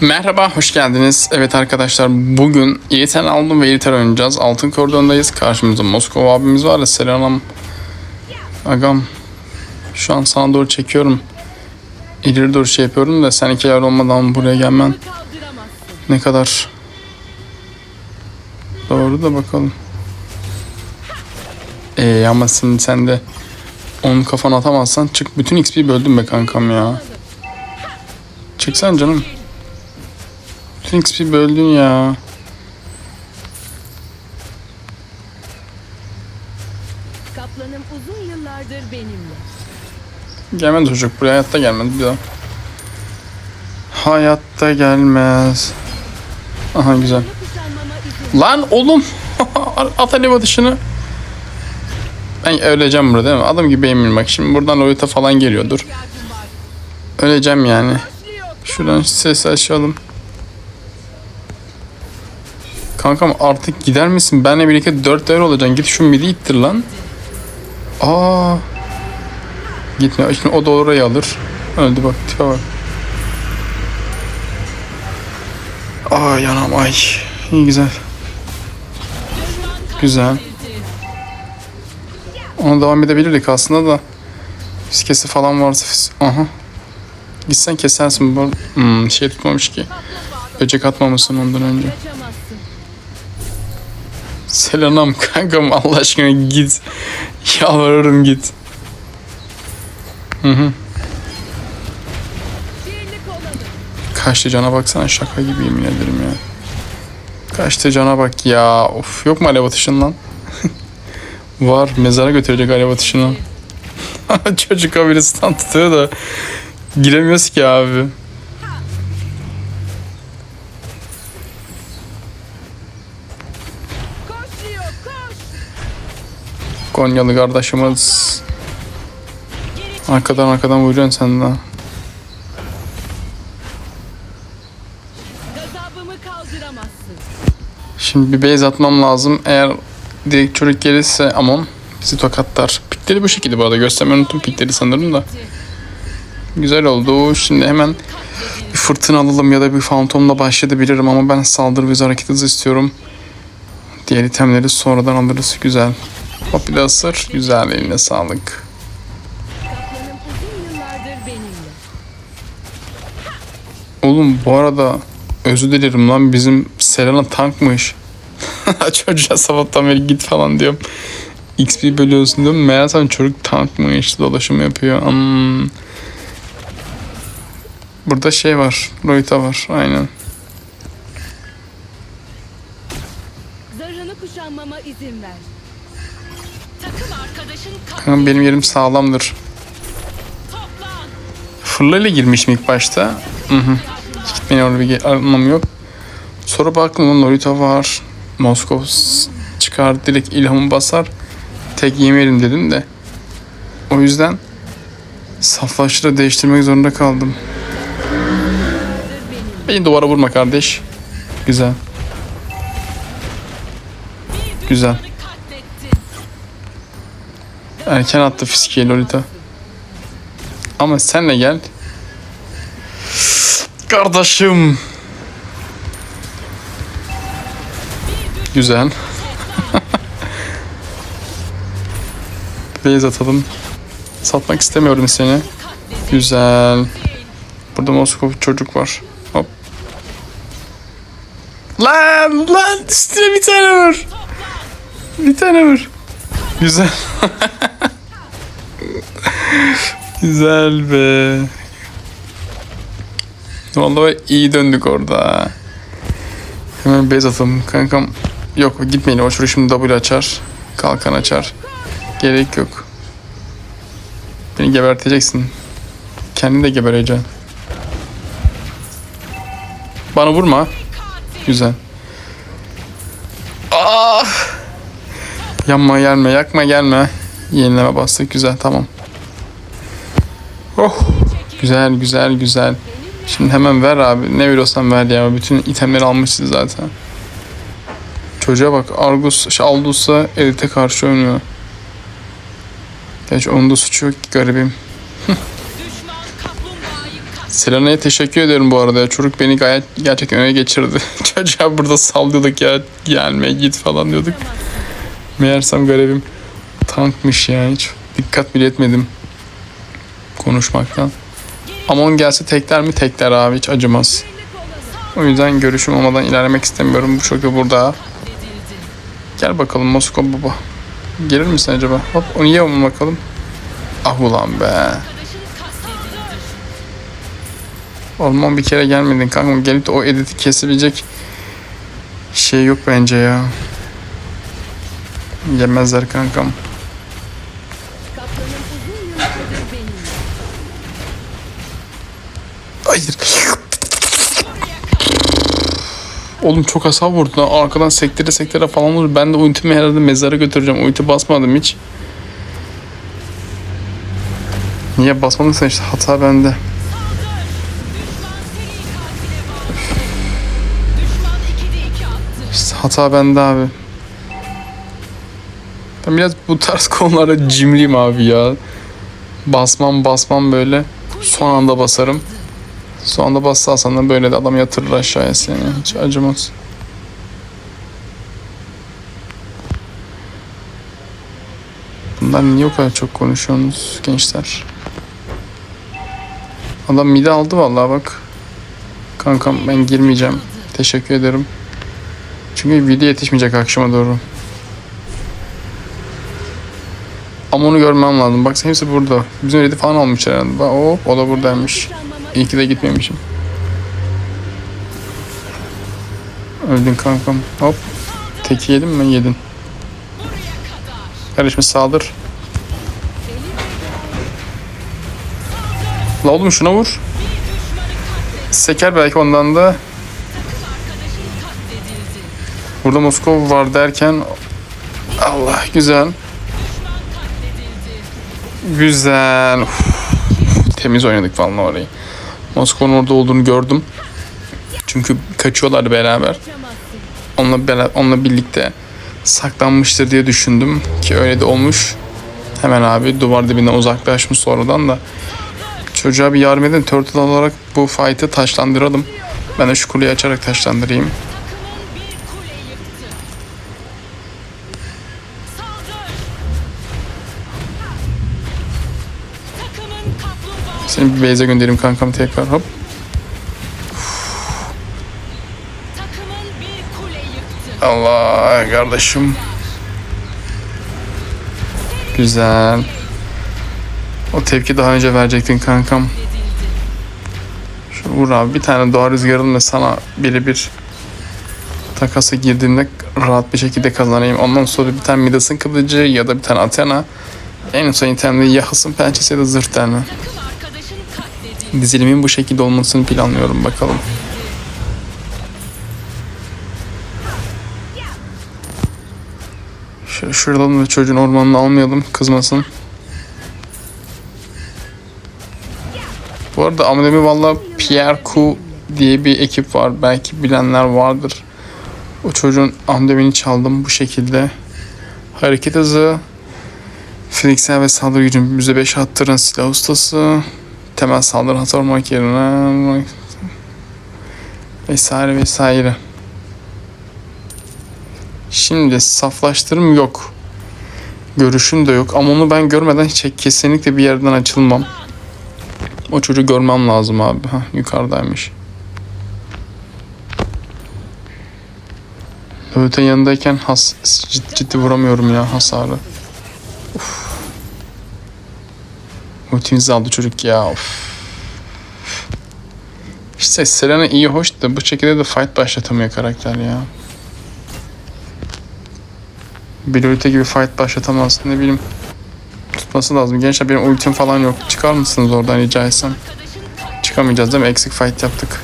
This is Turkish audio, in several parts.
Merhaba, hoş geldiniz. Evet arkadaşlar, bugün Yiğiten aldım ve Yiğiter oynayacağız. Altın koridorundayız. Karşımızda Moskova abimiz var ya, selam. Agam, şu an sana doğru çekiyorum. İleri doğru şey yapıyorum da sen iki yer olmadan buraya gelmen ne kadar doğru da bakalım. Ee, ama sen, sen de onun kafana atamazsan çık. Bütün XP'yi böldüm be kankam ya. Çıksan canım. Bütün XP böldün ya. Kaplanım uzun yıllardır benimle. Gelmez çocuk buraya hayatta gelmez bir daha. Hayatta gelmez. Aha güzel. Lan oğlum. At alev dışını. Ben öleceğim burada değil mi? Adam gibi eminim bak. Şimdi buradan Lolita falan geliyordur. Öleceğim yani. Şuradan ses açalım. Kankam artık gider misin? Benle birlikte 4 değer olacaksın. Git şu midi ittir lan. Aa. Gitmiyor. Şimdi o da orayı alır. Öldü bak tipe bak. Ay yanam ay. İyi güzel. Güzel. Ona devam edebilirdik aslında da. Fiskesi falan varsa Aha. Gitsen kesersin bu. Hmm, şey tutmamış ki. Böcek atmamışsın ondan önce. Selam kankam Allah aşkına git. Yalvarırım git. Hı hı. Kaçtı cana baksana şaka gibi yemin ederim ya. Kaçtı cana bak ya. Of yok mu alev atışın lan? Var mezara götürecek alev atışını. Çocuk haberi stand tutuyor da giremiyoruz ki abi. Konyalı kardeşimiz. Arkadan arkadan vuruyorsun sen de. Şimdi bir base atmam lazım. Eğer direkt çocuk gelirse Amon bizi tokatlar. Pikleri bu şekilde bu arada. Göstermeyi unuttum pikleri sanırım da. Güzel oldu. Şimdi hemen bir fırtına alalım ya da bir fantomla başlayabilirim ama ben saldırı ve hareket hızı istiyorum. Diğer itemleri sonradan alırız. Güzel. De ısır. Güzel eline sağlık. Oğlum bu arada özür dilerim lan bizim Selena tankmış. Çocuğa sabahtan beri git falan diyorum. XP bölüyorsun diyorum. Meğersem çocuk tankmış. Dolaşım yapıyor. Hmm. Burada şey var. Lolita var. Aynen. Zarını kuşanmama izin ver. Kanka benim yerim sağlamdır. Fırlayla girmişim ilk başta. Hı hı. Hiç gitmeyin orada anlamı yok. Sonra baktım lan Lolita var. Moskov çıkar direkt ilhamı basar. Tek yemeyelim dedim de. O yüzden saflaştıra değiştirmek zorunda kaldım. Beni duvara vurma kardeş. Güzel. Güzel. Erken attı fiskiye Lolita. Ama senle gel. Kardeşim. Güzel. Beyaz atalım. Satmak istemiyorum seni. Güzel. Burada Moskova çocuk var. Hop. Lan lan üstüne bir tane vur. Bir tane vur. Güzel. Güzel be. Vallahi iyi döndük orada. Hemen bez atalım kankam. Yok gitmeyin o şuraya şimdi W açar. Kalkan açar. Gerek yok. Beni geberteceksin. Kendini de gebereceksin. Bana vurma. Güzel. Ah! Yanma gelme, yakma gelme. Yenileme bastık. Güzel, tamam. Oh! Güzel, güzel, güzel. Şimdi hemen ver abi. Ne veriyorsan ver ya. Bütün itemleri almışız zaten. Çocuğa bak. Argus, şey, Aldus'a Elite karşı oynuyor. Gerçi onun da suçu yok ki garibim. Selena'ya teşekkür ediyorum bu arada. Çocuk beni gayet gerçekten öne geçirdi. Çocuğa burada sallıyorduk ya gelme git falan diyorduk. Meğersem görevim tankmış ya hiç dikkat bile etmedim konuşmaktan. Amon gelse tekler mi tekler abi hiç acımaz. O yüzden görüşüm olmadan ilerlemek istemiyorum. Bu çocuk burada. Gel bakalım Moskova baba. Gelir misin acaba? Hop onu ye onu bakalım. Ah ulan be. Orman bir kere gelmedin kanka. Gelip de o editi kesebilecek şey yok bence ya. Yemezler kankam. Oğlum çok hasar vurdu. lan. Arkadan sektire sektire falan vurdu. Ben de ultimi herhalde mezara götüreceğim. Ulti basmadım hiç. Niye basmadın işte hata bende. Düşman seri katile bağlı. Düşman 2'de 2 attı. İşte hata bende abi. Ben biraz bu tarz konularda cimriyim abi ya. Basmam basmam böyle. Son anda basarım. Son anda basarsan da böyle de adam yatırır aşağıya seni. Hiç acımaz. Bunlar niye o kadar çok konuşuyorsunuz gençler? Adam mide aldı vallahi bak. Kankam ben girmeyeceğim. Teşekkür ederim. Çünkü video yetişmeyecek akşama doğru. Ama onu görmem lazım. Bak hepsi burada. Bizim redi falan almışlar herhalde. Bak hop o da buradaymış. İyi ki de gitmemişim. Öldün kankam. Hop. Teki yedin mi? Yedin. Kardeşim saldır. La oğlum şuna vur. Seker belki ondan da. Burada Moskova var derken Allah güzel. Güzel. Uf, Temiz oynadık falan orayı. Moskova'nın orada olduğunu gördüm. Çünkü kaçıyorlardı beraber. Onunla, onunla birlikte saklanmıştır diye düşündüm. Ki öyle de olmuş. Hemen abi duvar dibinden uzaklaşmış sonradan da. Çocuğa bir yardım edin. Turtle olarak bu fight'ı taşlandıralım. Ben de şu kuleyi açarak taşlandırayım. Seni bir base'e göndereyim kankam tekrar hop. bir. Allah kardeşim. Güzel. O tepki daha önce verecektin kankam. Şu vur abi bir tane doğa rüzgarınla sana birebir takasa girdiğimde rahat bir şekilde kazanayım. Ondan sonra bir tane Midas'ın kılıcı ya da bir tane Athena. En son itemde ya Has'ın pençesi ya da zırh tane. Dizilimin bu şekilde olmasını planlıyorum bakalım. Şöyle şuradan da çocuğun ormanını almayalım kızmasın. Bu arada Amdemi valla Pierre Ku diye bir ekip var. Belki bilenler vardır. O çocuğun Amdemi'ni çaldım bu şekilde. Hareket hızı, fiziksel ve saldırı gücün %5 arttıran silah ustası, temel saldırı hasar vurmak yerine vesaire vesaire. Şimdi saflaştırım yok. Görüşüm de yok ama onu ben görmeden hiç kesinlikle bir yerden açılmam. O çocuğu görmem lazım abi. Hah, yukarıdaymış. Öte yanındayken has, ciddi, ciddi vuramıyorum ya hasarı. Uf. Ultimizi aldı çocuk ya. Of. İşte Selena iyi hoş da bu şekilde de fight başlatamıyor karakter ya. Bilorite gibi fight başlatamaz. Ne bileyim. Tutması lazım. Gençler benim ultim falan yok. Çıkar mısınız oradan rica etsem? Çıkamayacağız değil mi? Eksik fight yaptık.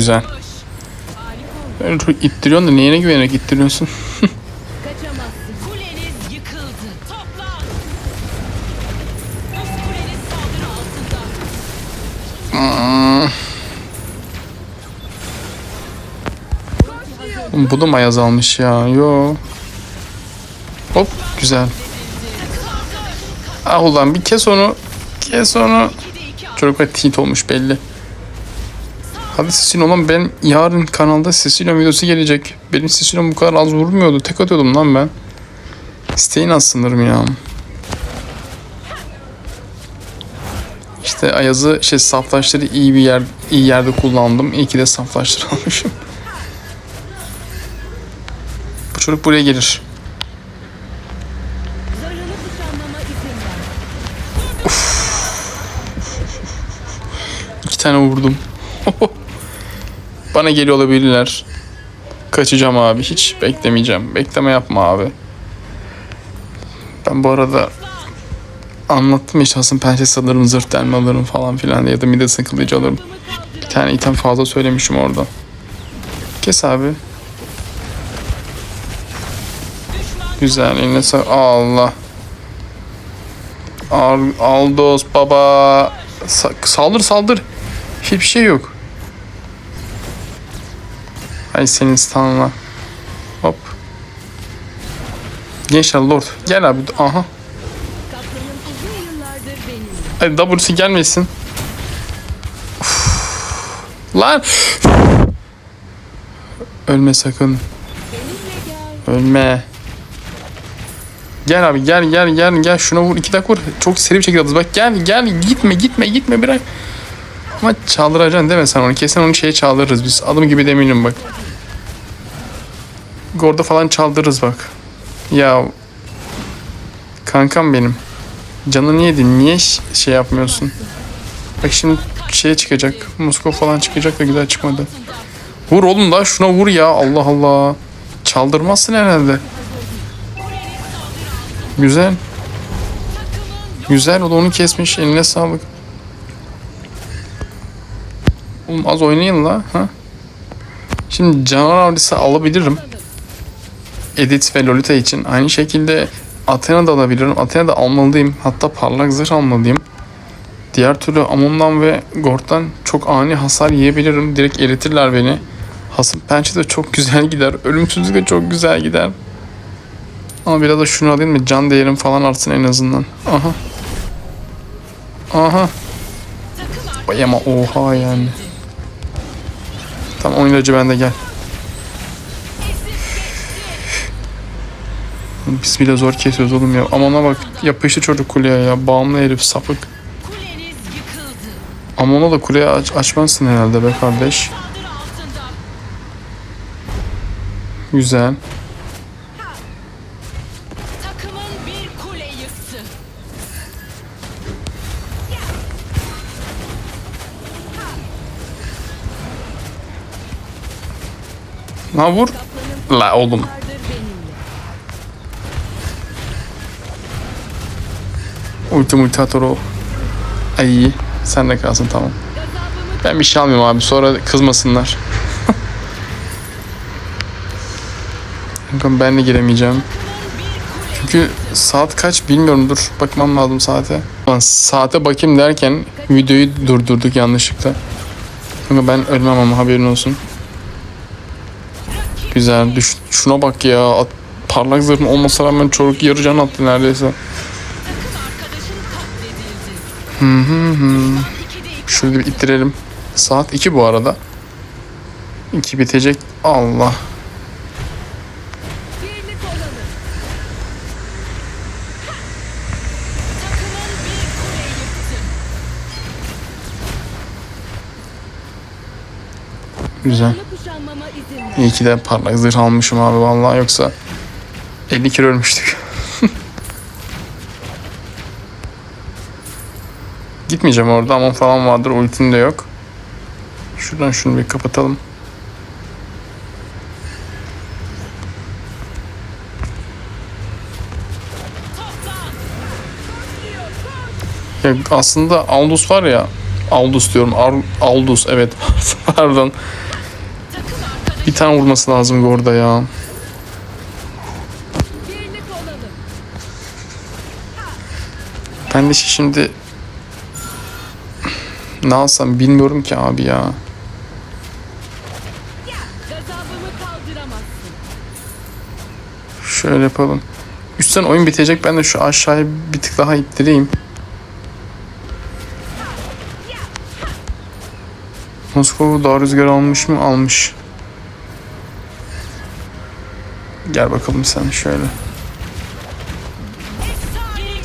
Güzel. Böyle çok ittiriyorsun da neyine güvenerek ittiriyorsun? Bu da mayaz almış ya. Yo. Hop güzel. Ah ulan bir kes onu. Kes onu. Çocuklar tilt olmuş belli. Hadi Sicilya oğlum ben yarın kanalda Sicilya videosu gelecek. Benim Sicilya'm bu kadar az vurmuyordu. Tek atıyordum lan ben. İsteyin az sanırım ya. İşte Ayaz'ı şey saflaşları iyi bir yer iyi yerde kullandım. İyi ki de saflaşları almışım. Bu çocuk buraya gelir. İki tane vurdum. Bana geliyor olabilirler. Kaçacağım abi. Hiç beklemeyeceğim. Bekleme yapma abi. Ben bu arada anlattım işte aslında pençesi alırım, zırh delme alırım falan filan ya da mide sıkılayıcı alırım. Bir tane item fazla söylemişim orada. Kes abi. Güzel eline sağ Allah. Al, Aldos baba. Sa- saldır saldır. Hiçbir şey yok. Ay senin stanla. Hop. Gençler Lord. Gel abi. Aha. Hadi W'si gelmesin. Lan. Ölme sakın. Ölme. Gel abi gel gel gel gel şuna vur iki dakika vur. Çok seri bir şekilde atız. Bak gel gel gitme gitme gitme bırak. Ama çaldıracaksın değil mi sen onu? Kesin onu şeye çaldırırız biz. Adım gibi deminim bak. Gorda falan çaldırırız bak. Ya kankam benim. Canını yedin. Niye şey yapmıyorsun? Bak şimdi şeye çıkacak. Moskova falan çıkacak da güzel çıkmadı. Vur oğlum da şuna vur ya. Allah Allah. Çaldırmazsın herhalde. Güzel. Güzel o da onu kesmiş. Eline sağlık. Oğlum az oynayın la. Ha? Şimdi canavar avcısı alabilirim. Edith ve Lolita için. Aynı şekilde Athena da alabilirim. Athena da almalıyım. Hatta parlak zırh almalıyım. Diğer türlü Amon'dan ve Gord'dan çok ani hasar yiyebilirim. Direkt eritirler beni. Hasım pençe de çok güzel gider. Ölümsüzlük de çok güzel gider. Ama biraz da şunu alayım mı? Can değerim falan artsın en azından. Aha. Aha. Vay ama oha yani. Tamam oyun ilacı bende gel. Bile zor kesiyoruz oğlum ya. Amon'a bak yapıştı çocuk kuleye ya. Bağımlı herif sapık. Amon'a da kuleye aç açmazsın herhalde be kardeş. Güzel. Ha vur. La oğlum. Vardır benimle. Ulti multi atar o. Ay. Sen de kalsın tamam. Ben bir şey almıyorum abi. Sonra kızmasınlar. Ben de giremeyeceğim. Çünkü saat kaç bilmiyorum. Dur bakmam lazım saate. Lan saate bakayım derken videoyu durdurduk yanlışlıkla. Kanka ben ölmem ama haberin olsun. Güzel. Düş, şuna bak ya. At- parlak zırhın olmasa rağmen çocuk yarı can attı neredeyse. Hı hı hı. Şöyle bir ittirelim. Saat 2 bu arada. 2 bitecek. Allah. Güzel. İyi ki de parlak zırh almışım abi vallahi yoksa 50 kilo ölmüştük. Gitmeyeceğim orada ama falan vardır ultin de yok. Şuradan şunu bir kapatalım. Ya aslında Aldous var ya Aldous diyorum. Ar- Aldous evet. Pardon. Bir tane vurması lazım orada ya. Ben de şimdi Ne alsam bilmiyorum ki abi ya. Şöyle yapalım. Üstten oyun bitecek. Ben de şu aşağıya bir tık daha ittireyim. Moskova daha rüzgar almış mı? Almış. Gel bakalım sen şöyle.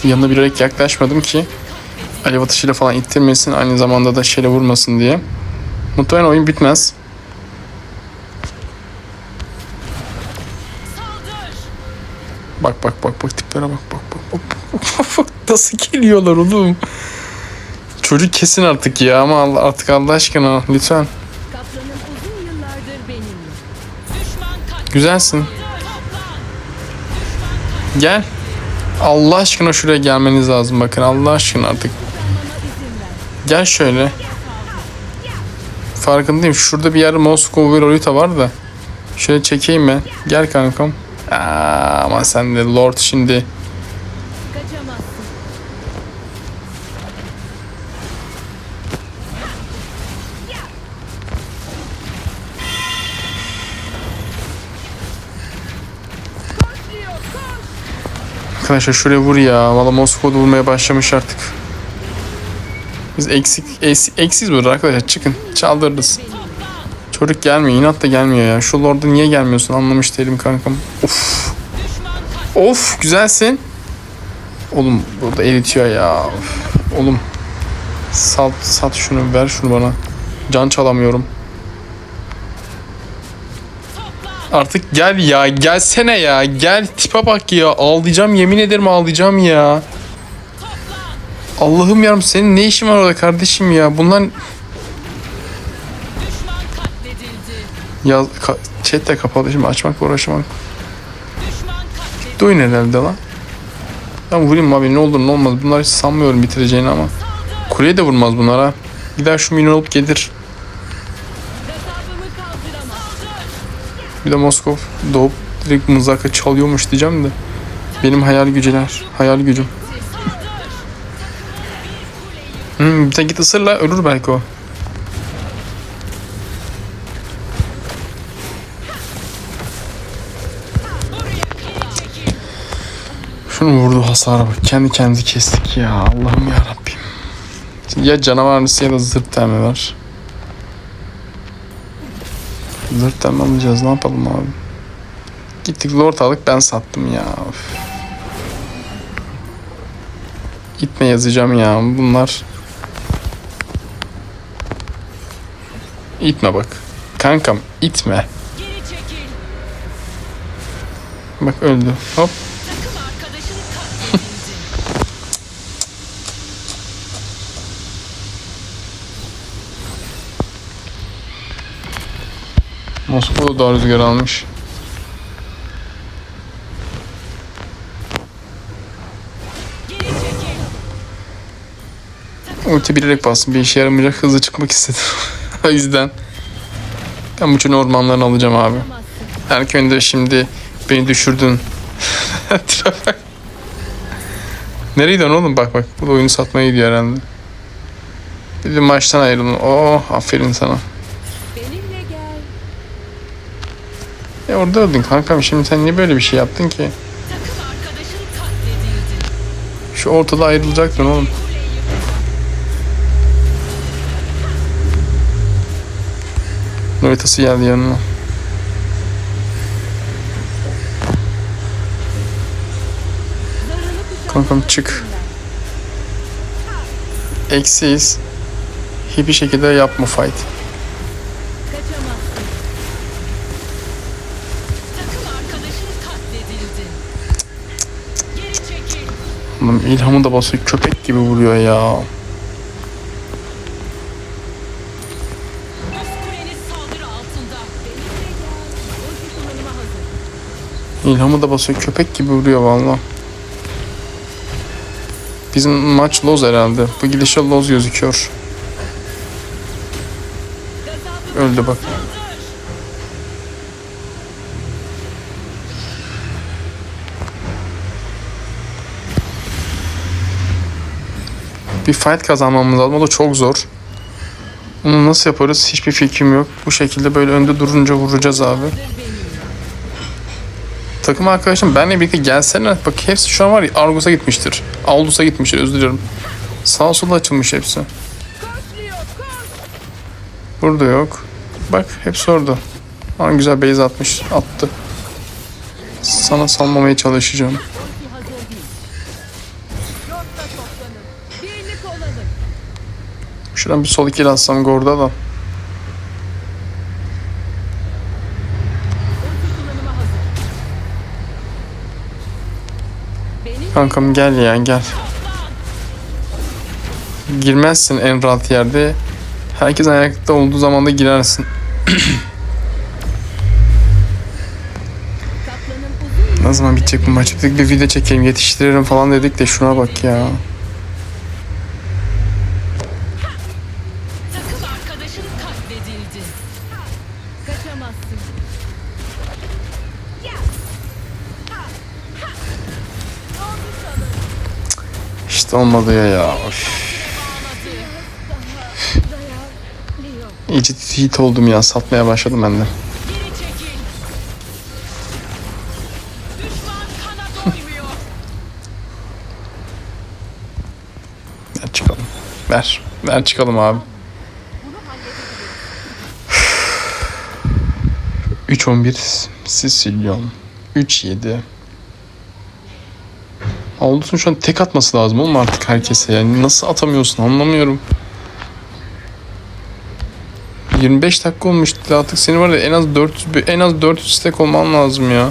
Yanına bilerek yaklaşmadım ki alev atışıyla falan ittirmesin. Aynı zamanda da şeyle vurmasın diye. Muhtemelen oyun bitmez. Bak bak bak bak tiplere bak bak bak bak bak nasıl geliyorlar oğlum. Çocuk kesin artık ya ama Allah- artık Allah aşkına lütfen. Güzelsin. Gel. Allah aşkına şuraya gelmeniz lazım bakın Allah aşkına artık. Gel şöyle. Farkındayım şurada bir yer Moskova ve Lolita var da. Şöyle çekeyim ben. Gel kankam. Aa, ama sen de Lord şimdi. Arkadaşlar şuraya vur ya. Valla Moskova'da vurmaya başlamış artık. Biz eksik, eks, eksiz burada arkadaşlar. Çıkın. Çaldırırız. Çocuk gelmiyor. inat da gelmiyor ya. Şu Lord'a niye gelmiyorsun anlamış değilim kankam. Of. Of güzelsin. Oğlum burada eritiyor ya. Of. Oğlum. Sat, sat şunu ver şunu bana. Can çalamıyorum. Artık gel ya gelsene ya gel tipe bak ya ağlayacağım yemin ederim ağlayacağım ya. Allah'ım yarım senin ne işin var orada kardeşim ya bunlar Düşman katledildi. ya ka- chat de kapalı şimdi açmakla katledildi. Duyun herhalde lan. Ben vurayım abi ne olur ne olmaz bunlar hiç sanmıyorum bitireceğini ama. Kuleye de vurmaz bunlara. Gider şu minyon olup gelir. Bir de Moskov doğup direkt mızraka çalıyormuş diyeceğim de. Benim hayal güceler. Hayal gücüm. Hmm, bir de git ısırla ölür belki o. Şunu vurdu hasara bak. Kendi kendimizi kestik ya. Allah'ım ya Rabbim. Ya canavarlısı ya da zırt temi temi alacağız. Ne yapalım abi? Gittik lord aldık ben sattım ya. Of. Gitme yazacağım ya. Bunlar İtme bak. Kankam itme. Bak öldü. Hop. Moskova da rüzgar almış. Ulti bilerek bastım. Bir işe yaramayacak. Hızlı çıkmak istedim. o yüzden. Ben bütün ormanlarını alacağım abi. Erköy'ünde şimdi beni düşürdün. Nereye gidiyorsun oğlum? Bak bak. Bu da oyunu satmaya gidiyor herhalde. Bir de maçtan ayrıldın. Oh aferin sana. Benimle gel. Orada öldün kankam. Şimdi sen niye böyle bir şey yaptın ki? Şu ortada ayrılacaktın oğlum. Noritası geldi yanına. Kankam çık. Eksiyiz. Hiçbir şekilde yapma fight. Oğlum ilhamı da basıyor. Köpek gibi vuruyor ya. İlhamı da basıyor. Köpek gibi vuruyor valla. Bizim maç loz herhalde. Bu gidişe loz gözüküyor. Öldü bak. saldır. Bir fight kazanmamız lazım. O da çok zor. Onu nasıl yaparız hiçbir fikrim yok. Bu şekilde böyle önde durunca vuracağız abi. Takım arkadaşım benle birlikte gelsene. Bak hepsi şu an var ya Argos'a gitmiştir. Aldus'a gitmiştir özür dilerim. Sağ sola açılmış hepsi. Burada yok. Bak hepsi orada. Aa, güzel base atmış. Attı. Sana salmamaya çalışacağım. Birlik olalım. Şuradan bir sol ikili atsam Gorda da. Kankam gel ya gel. Girmezsin en rahat yerde. Herkes ayakta olduğu zaman da girersin. Ne zaman bitecek bu maç? Bir video çekelim yetiştirelim falan dedik de şuna bak ya. Olmadı ya. Üf. İyice hit oldum ya. Satmaya başladım ben de. Ver çıkalım. Ver. Ver çıkalım abi. 3-11 Sicilyon 3-7 Aldus'un şu an tek atması lazım oğlum artık herkese yani nasıl atamıyorsun anlamıyorum. 25 dakika olmuş artık seni var ya en az 400 en az 400 stack olman lazım ya.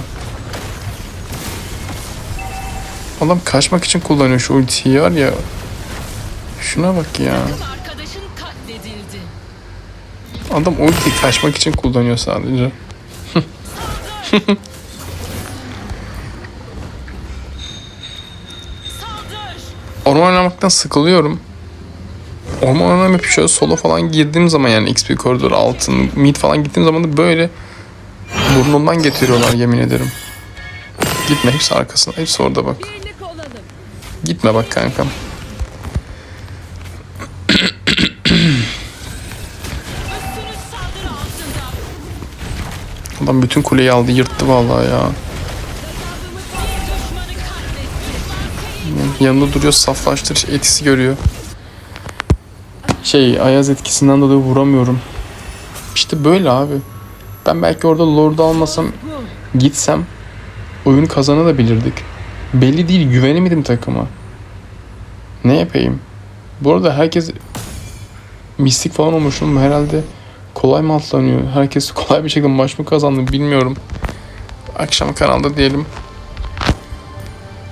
Adam kaçmak için kullanıyor şu ultiyi var ya. Şuna bak ya. Adam ultiyi kaçmak için kullanıyor sadece. Orman oynamaktan sıkılıyorum. Orman oynamayıp şöyle solo falan girdiğim zaman yani XP koridor altın mid falan gittiğim zaman da böyle burnumdan getiriyorlar yemin ederim. Gitme hepsi arkasında. Hepsi orada bak. Gitme bak kankam. Adam bütün kuleyi aldı yırttı vallahi ya. Yanında duruyor saflaştır etkisi görüyor. Şey Ayaz etkisinden dolayı vuramıyorum. İşte böyle abi. Ben belki orada Lord'u almasam gitsem oyunu kazanabilirdik. Belli değil güvenemedim takıma. Ne yapayım? Bu arada herkes mistik falan olmuşum herhalde kolay mı atlanıyor? Herkes kolay bir şekilde maç mı kazandı bilmiyorum. Akşam kanalda diyelim.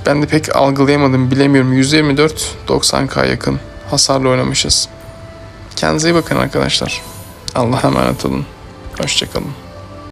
Ben de pek algılayamadım bilemiyorum. 124 90k yakın hasarla oynamışız. Kendinize iyi bakın arkadaşlar. Allah'a emanet olun. Hoşçakalın.